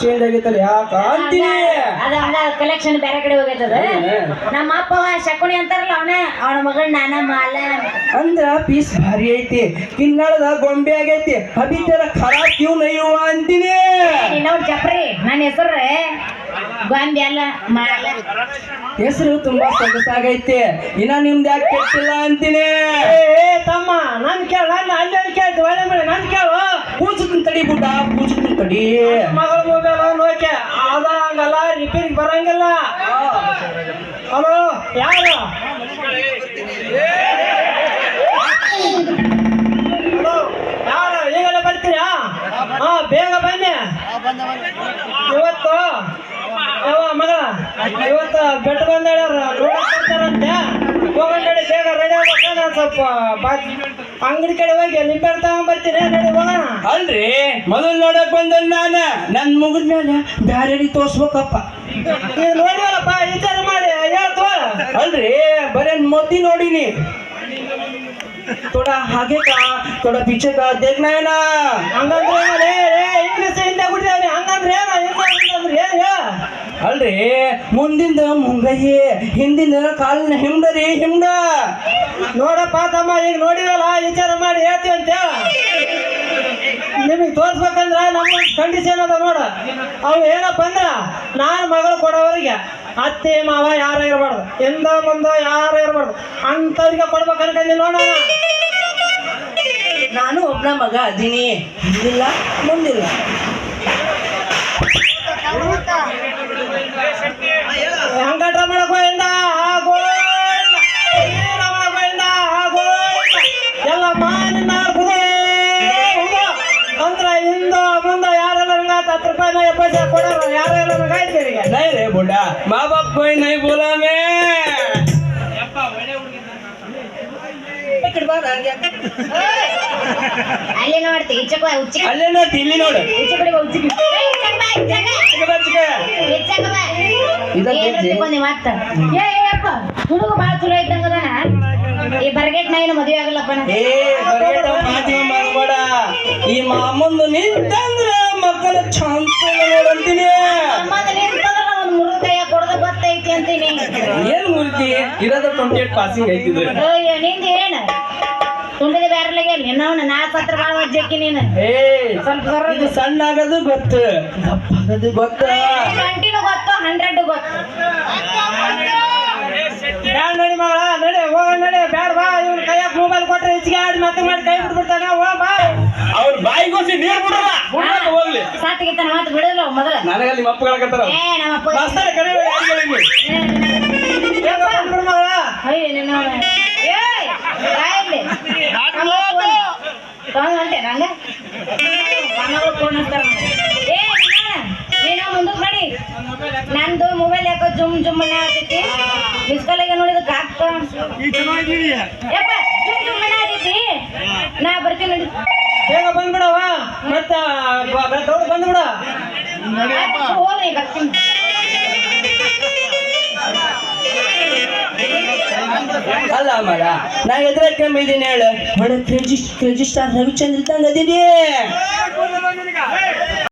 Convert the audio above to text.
Change ಆಗೈತಲ್ಲ ಯಾಕೆ ಅಂತೀನಿ ಅದ ಕಲೆಕ್ಷನ್ ಬೇರೆ ಕಡೆ ಹೋಗೈತದ. ನಮ್ಮ ಅಪ್ಪವ ಶಕುನಿ ಅಂತಾರಲ್ಲ ಅವನ ಅವನ ಮಗಳ ನಾನ ಮಾಲ ಅಂದ್ರ ಪೀಸ್ ಭಾರಿ ಐತಿ ಕಿನ್ನಳದ ಗೊಂಬೆ ಆಗೈತಿ ಅಭಿತರ ಖರಾ ಕ್ಯೂ ನೈಯುವ ಅಂತೀನಿ. ಇನ್ನೊಂದು ಚಪ್ರಿ ನನ್ನ ಹೆಸರು ಗೊಂಬೆ ಅಲ್ಲ ಮಾಲ. ಹೆಸರು ತುಂಬಾ ಸೊಗಸಾಗೈತಿ ಇನ್ನ ನಿಮ್ದು ಯಾಕೆ ಕೇಳ್ತಿಲ್ಲ ಅಂತೀನಿ? ಏ ತಮ್ಮ ನನ್ ಕೇಳ ನನ್ನ ಅಲ್ಲಿ ಅಲ್ಲಿ ಕೇಳ್ತು ಒಳ್ಳೆ ಮೇಲೆ ನನ್ ಕೇಳು. ಪೂಜಕನ್ ತಡಿ ಬುಡ್ಡ ಪೂಜಕನ್ ತಡಿ. ಮಗಳ ಮೊಬೈಲ್ ನೋಕೆ ಅದ ಹಂಗಲ್ಲ ರಿಪೇರಿ ಬರಂಗಿಲ್ಲ. ಹಲೋ, ಯಾರು? ಯಾರು? ಈಗಲೇ ಬರ್ತೀರಾ? ಹಾ, ಬೇಗ ಬನ್ನಿ. ಇವತ್ತು ಯಾವ ಮಗಳ, ಇವತ್ತು ಬೆಟ್ಟ ಬಂದ ನೋಡ್ತಾರಂತೆ ಹೋಗೋ ಬೇಗ ರೆಡಿ ಆಗ್ಬೇಕು. ಸ್ವಲ್ಪ ಬಾ- ಅಂಗಡಿ ಕಡೆ ಹೋಗಿ ನಿಂಬೆ ತಗೊಂಡ್ ಬರ್ತೀನಿ ನಡಿ ಅಲ್ರಿ ಮೊದಲು ನೋಡಕ್ ಬಂದ ನಾನ ನನ್ ಮುಗಿದ ಮೇಲೆ ಬ್ಯಾರೆ ತೋರ್ಸ್ಬೇಕಪ್ಪ ನೀವು ನೋಡಿವಲ್ಲಪ್ಪ ವಿಚಾರ ಮಾಡಿ ಹೇಳ್ತು ಅಲ್ರಿ ಬರೇ ಮೊದ್ದಿ ನೋಡಿನಿ थोड़ा आगे का थोड़ा पीछे का देखना है ना ಹಂಗಂದ್ರೆ ಏನ್ ಏ ಏ ಇಂಗ್ಲೀಷ್ ಹಿಂದೆ ಕುಡಿದವ್ರಿ ಹಂಗಂದ್ರೆ ಏನ ಹಿಂದೆ ಅಂದ್ರೆ ಏನ್ ಹೇಳ ಅಲ್ರಿ ಮುಂದಿಂದ ಮುಂಗಯ್ಯ ಹಿಂದಿಂದ ಕಾಲಿನ ಹಿಂಡರಿ ಹಿಂಡ ನೋಡಪ್ಪ ತಮ್ಮ ಈಗ ನೋಡಿವಲ್ಲ ವಿಚಾರ ಮಾಡಿ ಹೇಳ್ತೀವಿ ಅಂತ ನಿಮಗೆ ತೋರ್ಸ್ಬೇಕಂದ್ರ ನಮ್ಮ ಕಂಡೀಷನ್ ಅದ ನೋಡ? ಅವು ಏನಪ್ಪ ಅಂದ್ರ ನಾನು ಮಗಳು ಕೊಡೋವರಿಗೆ ಅತ್ತೆ, ಮಾವ ಯಾರ ಇರಬಾರ್ದು, ಎಂದ ಮುಂದ ಯಾರು ಇರಬಾರ್ದು ಅಂತವ್ರಿಗೆ ಕೊಡ್ಬೇಕು ಅನ್ಕೊಂಡಿ ನೋಡೋಣ ನಾನು ಒಬ್ಬನ ಮಗ ಅದೀನಿ. ಇಲ್ಲ, ಮುಂದಿಲ್ಲ. नहीं रे बुढ़ा माँ बाप कोई नहीं बोला मैं ಅಲ್ಲಿ ನೋಡ್ತಿ ಇಚ್ಚಕ ಉಚ್ಚಿ ಅಲ್ಲೇ ನೋಡಿ ಇಲ್ಲಿ ನೋಡು ಉಚ್ಚಿ ಕಡೆ ಉಚ್ಚಿ ಚಿಕ್ಕ ಬಾ, ಚಿಕ್ಕ. ಇದ ಗೆಜ್ಜೆ? ಮತ್ತ ಏ ಏ ಅಪ್ಪ ಹುಡುಗ ಬಾಳ ಚಲೋ ಇದ್ದಂಗದಾನ ಈ ಬರ್ಗೆಟ್ ನಾ ಏನು ಮದುವೆ ಆಗಲ್ಲಪ್ಪ ನಾ. ಏ ಬರೇಟ ಮಾತಿನ ಮಾಡ್ಬೇಡ ಈ ಮಾಮಂದು ನಿಂತಂದ್ರ ಮಕ್ಕಳ ಚಾನ್ಸ್ ನೋಡಂತೀನಿ ಏನ್ ಮೂರ್ತಿ? ಇರೋದ ಟ್ವೆಂಟಿ ಏಟ್ ಪಾಸಿಂಗ್ ಐತಿದ್ರು ಅಯ್ಯೋ ನಿಂದ ಏನ? ತುಂಬಿದ ಬ್ಯಾರಲಾಗೆ ನಿನ್ನವನ ನಾ ಪತ್ರ ಬಾಳ ವಜ್ಜಕ್ಕಿ ನೀನು. ಏ ಸ್ವಲ್ಪ ಇದು ಸಣ್ಣ ಆಗೋದು ಗೊತ್ತು. ದಪ್ಪ ಆಗೋದು ಗೊತ್ತು? ಟ್ವೆಂಟಿನೂ ಗೊತ್ತು ಹಂಡ್ರೆಡ್ ಗೊತ್ತು. ಬ್ಯಾಡ ನಡಿ ಮಗಳ ನಡಿ ಹೋಗ ನಡಿ ಬ್ಯಾಡ ಬಾ ಇವ್ನ ಕೈಯಾಗ ಮೊಬೈಲ್ ಕೊಟ್ರೆ ಹೆಚ್ಚಿಗೆ ಆಡಿ ಮತ್ತೆ ಮಾಡಿ ಕೈ ಬಿಟ್ಬಿಡ್ತಾನ. ಹೋಗ ಬಾ. ಅವ್ರ ಬಾಯಿಗೋಸಿ ನೀರ್ ಬಿಡಲ್ಲ ಬಿಡ್ಬೇಕು ಹೋಗ್ಲಿ. ತನ ಮಾತು ಬಿಡಲ್ಲ ಮೊದಲ. ನನಗೆ ನಿಮ್ಮ ಅಪ್ಪಗಳಕತ್ತಾರ ಏ ನಮ್ಮ ಅಪ್ಪ ಕಡೆ ತಗೊಂಡ್ಬಂತೆ ನಂಗ ಮನೆಗಳು ಏ ನಿನ್ನವನ ನೀನು ಮುಂದಕ್ಕೆ ನಡಿ ನಂದು ಮೊಬೈಲ್ ಯಾಕೋ ಜುಮ್ ಜುಮ್ ಮನೆ ಆಗ್ತೈತಿ ಮಿಸ್ ಕಾಲ್ ಆಗಿ ನೋಡಿದ ಕಾಕ ಯಪ್ಪ ಜುಮ್ ಜುಮ್ ಮನೆ ನಾ ಬರ್ತೀನಿ ನಡಿ ಬೇಗ ಬಂದ್ಬಿಡವ ಮತ್ತ ದೌಡ್ ಬಂದ್ಬಿಡ ಹೋಗ್ರಿ ಬರ್ತೀನಿ ಅಲ್ಲ ಮರ ನಾ ಎದ್ರ ಕಮ್ಮಿ ಇದೀನಿ ಹೇಳು. ಹೊಡೆ ಕ್ರೇಜಿ ಕ್ರೇಜಿ ಸ್ಟಾರ್ ರವಿಚಂದ್ರ ಅದೀನಿ